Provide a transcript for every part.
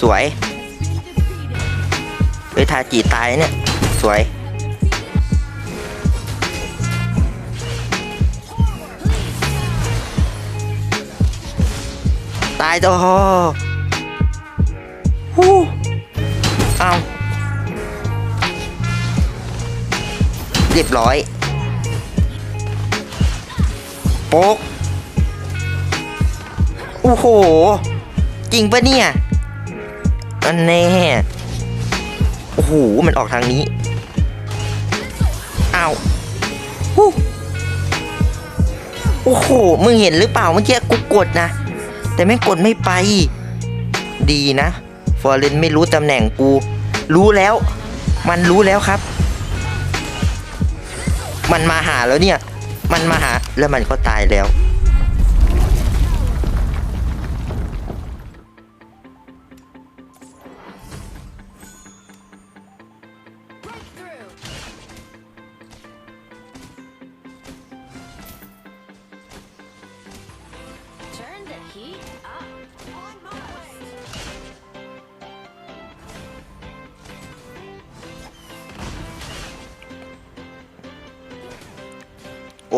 สวยเวทาจีตายเนี่ย สวย ตายตัวฮู้เอาเรียบร้อยโป๊ก อ้โห จริงปะเนี่ย อันแน่ โอ้โห มันออกทางนี้อ้าวโอ้โห มึงเห็นหรือเปล่าเมื่อกี้กูกดนะ แต่ไม่งกดไม่ไป ดีนะ ฟอร์เรนไม่รู้ตำแหน่งกู รู้แล้ว มันรู้แล้วครับ มันมาหาแล้วเนี่ย มันมาหาแล้วมันก็ตายแล้ว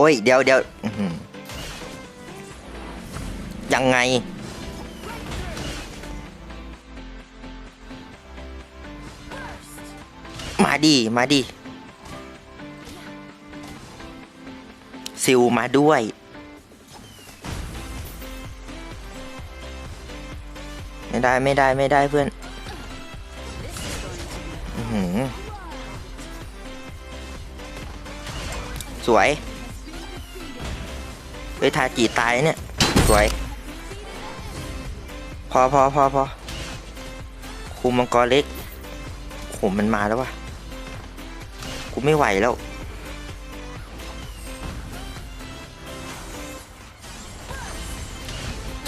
อ้ยเดี๋ยวเดี๋ยวยังไง มาดิมาดิซิลมาด้วยไม่ได้ไม่ได้ไม่ได้เพื่อนอื้อหือสวย ฮ้ยทาจีตายเนี่ย สวย พอพอพอพอคุมมังกรเล็กโหมันมาแล้ววะกูไม่ไหวแล้ว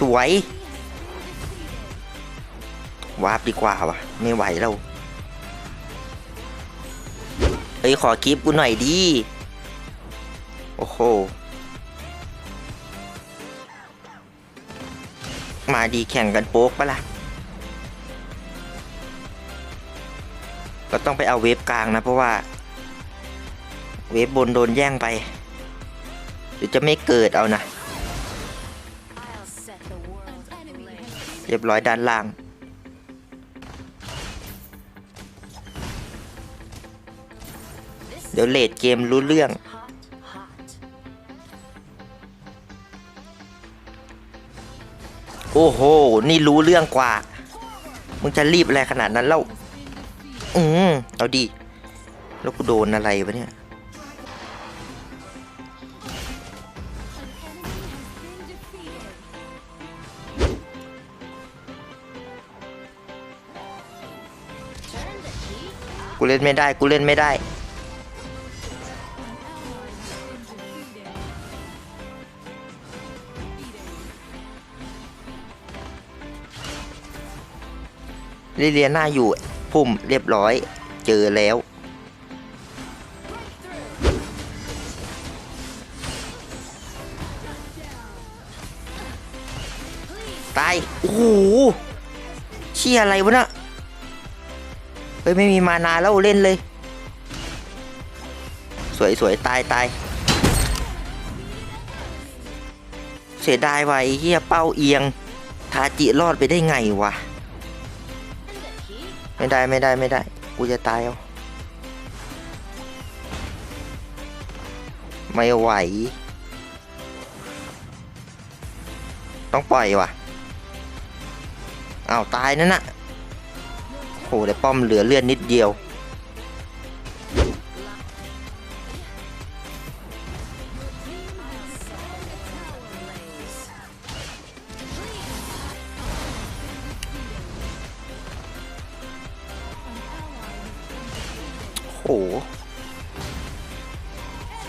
สวยวาร์ปดีกว่าวะไม่ไหวแล้วเฮ้ยขอคลิปกูหน่อยดี โอ้โห มาดีแข่งกันโป๊กปะล่ะ ก็ต้องไปเอาเวฟกลางนะ เพราะว่า เวฟบนโดนแย่งไปหรือจะไม่เกิดเอานะ เรียบร้อยด้านล่างเดี๋ยวเลดเกมรู้เรื่อง โอ้โห นี่รู้เรื่องกว่า มึงจะรีบอะไรขนาดนั้นเล่า อืมเอาดี แล้วกูโดนอะไรวะเนี่ย กูเล่นไม่ได้ กูเล่นไม่ได้ ลิเลียน่าอยู่พุ่มเรียบร้อย เจอแล้ว ตาย โอ้โหเชี่ยอะไรวะน่ะเฮ้ยไม่มีมานาแล้วเล่นเลย สวยสวยตายตายเสียดายวะไอ้เฮียเป้าเอียง ทาจิรอดไปได้ไงวะ ไม่ได้ไม่ได้ไม่ได้ กูจะตายเอาไม่ไหว ต้องปล่อยว่ะอ้าวตายนั่นน่ะโหแต่ป้อมเหลือเลือดนิดเดียว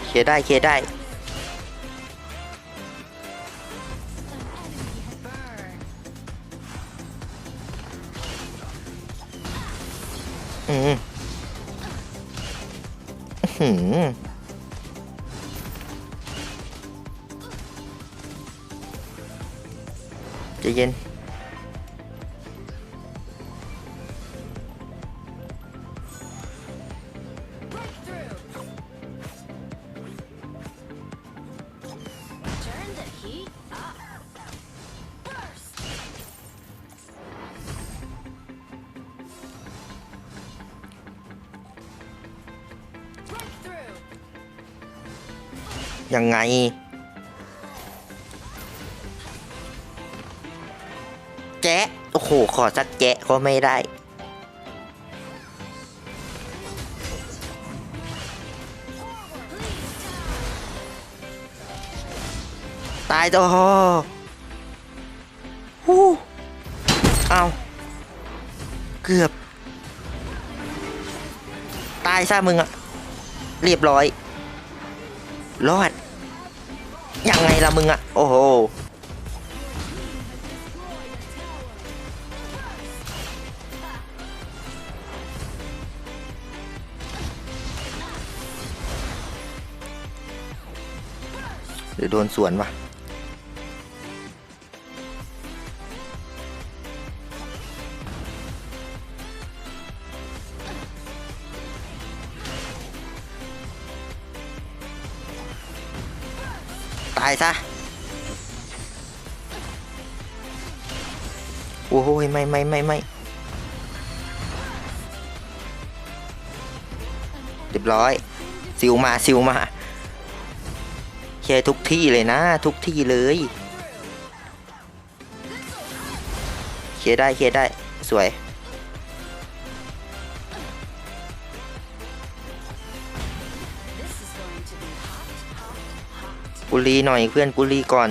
เคได้เคได้ อืมหืใจเย็น heat up. Burst. Breakthrough. ยังไง แจ๊ะ โอ้โห ขอสักแจ๊ะก็ไม่ได้ ตายตัวฮู้เอาเกือบ ตายซะมึงอะเรียบร้อย รอด ยังไงล่ะมึงอะโอ้โห หรือโดนสวนวะ ตายซะ โอ้โหไม่ไม่ไม่ไม่เรียบร้อยซิวมาซิวมาเคลียร์ทุกที่เลยนะ ทุกที่เลยเคลียร์ได้เคลียร์ได้สวย กูรีหน่อยเพื่อนกูรีก่อน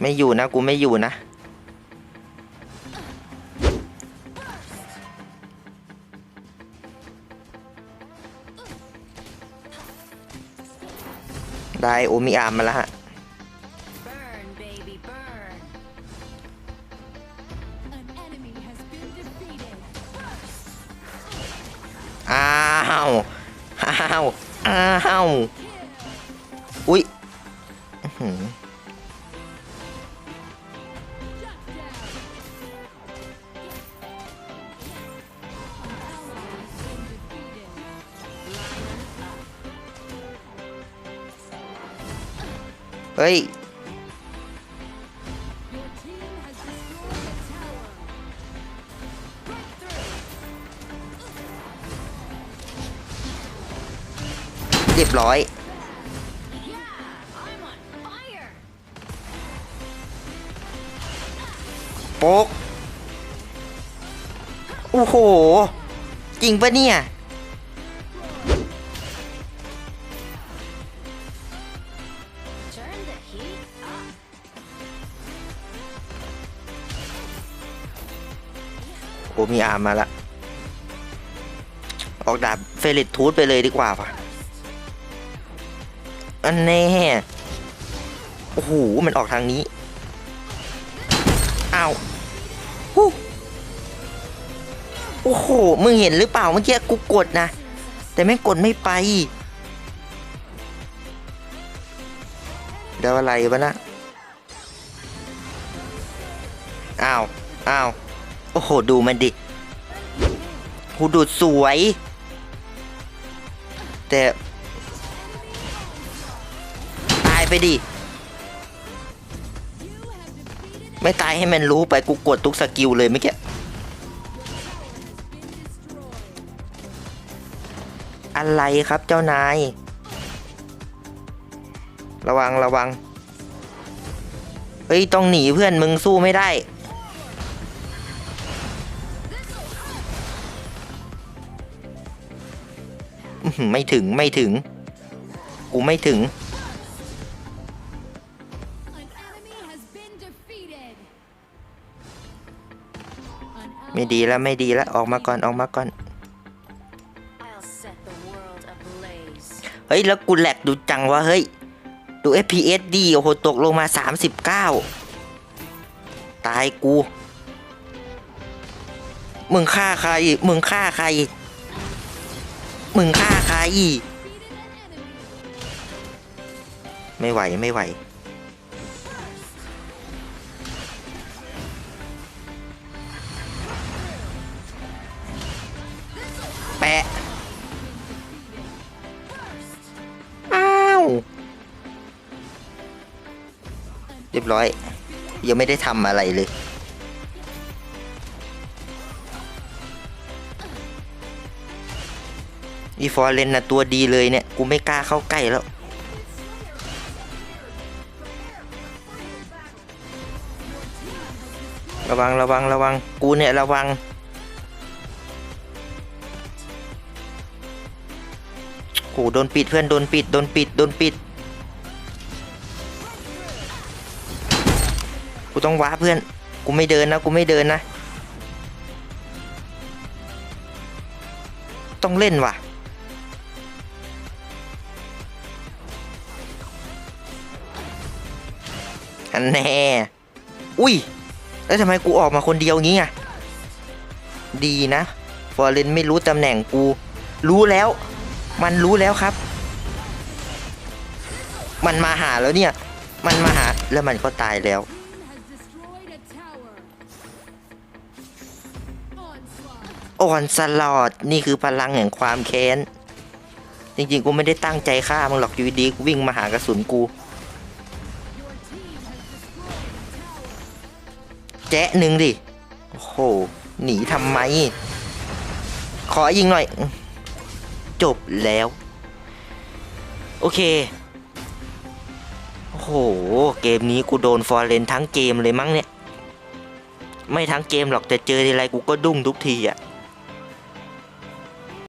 ไม่อยู่นะกูไม่อยู่นะ ได้โอมิอามมาแล้วฮะ Burn, baby, burn. An enemy has been defeated. อ้าว อ้าว อ้าว อุ้ยเฮ้ย เรียบร้อย โป๊กโอ้โห จริงปะเนี่ย Turn the heat up. โอ้มีอาร์มมาละ ออกดาบเฟลิตทูธไปเลยดีกว่าป่ะ อันแน่โอ้โห มันออกทางนี้ อ้าวฮู้โอ้โห มึงเห็นหรือเปล่าเมื่อกี้กูกดนะ แต่แม่งกดไม่ไปเดี๋ยวอะไรวะนะอ้าวอ้าวโอ้โห ดูมันดิหูดูดสวย แต่ ตายไปดิ ไม่ตายให้มันรู้ไปกูกดทุกสกิลเลยเมื่อกี้อะไรครับเจ้านาย ระวังระวัง เฮ้ย ต้องหนีเพื่อนมึงสู้ไม่ได้ ไม่ถึงไม่ถึง กูไม่ถึง ไม่ดีแล้วไม่ดีแล้วออกมาก่อนออกมาก่อน เฮ้ย แล้วกูแหลกดูจังวะเฮ้ย ดู FPS ดีโอ้โหตกลงมา 39 ตายกู มึงฆ่าใคร มึงฆ่าใคร มึงฆ่าใคร ไม่ไหวไม่ไหวะ อ้าว เรียบร้อย ยังไม่ได้ทำอะไรเลย อีฟอร์เรนน่ะตัวดีเลยเนี่ย กูไม่กล้าเข้าใกล้แล้วระวังระวังระวังกูเนี่ยระวัง หโดนปิดเพื่อนโดนปิดโดนปิดโดนปิดกูต้องว้าเพื่อนกูไม่เดินนะกูไม่เดินนะ ต้องเล่นว่ะอันแน่อุ้ยแล้วทำไมกูออกมาคนเดียวงี้อะดีนะฟอร์เรนไม่รู้ตำแหน่งกู รู้แล้ว มันรู้แล้วครับ มันมาหาแล้วเนี่ย มันมาหาแล้วมันก็ตายแล้ว อ่อนสลอดนี่คือพลังแห่งความแค้น จริงๆ กูไม่ได้ตั้งใจฆ่ามึงหรอกอยู่ดีกูวิ่งมาหากระสุนกู แจ๊ะหนึ่งดิ โอ้โห หนีทำไม ขอยิงหน่อย จบแล้ว โอเค โอ้โห เกมนี้กูโดนฟอร์เรนทั้งเกมเลยมั้งเนี่ย ไม่ทั้งเกมหรอกแต่เจอทีไรกูก็ดุ้งทุกทีอะ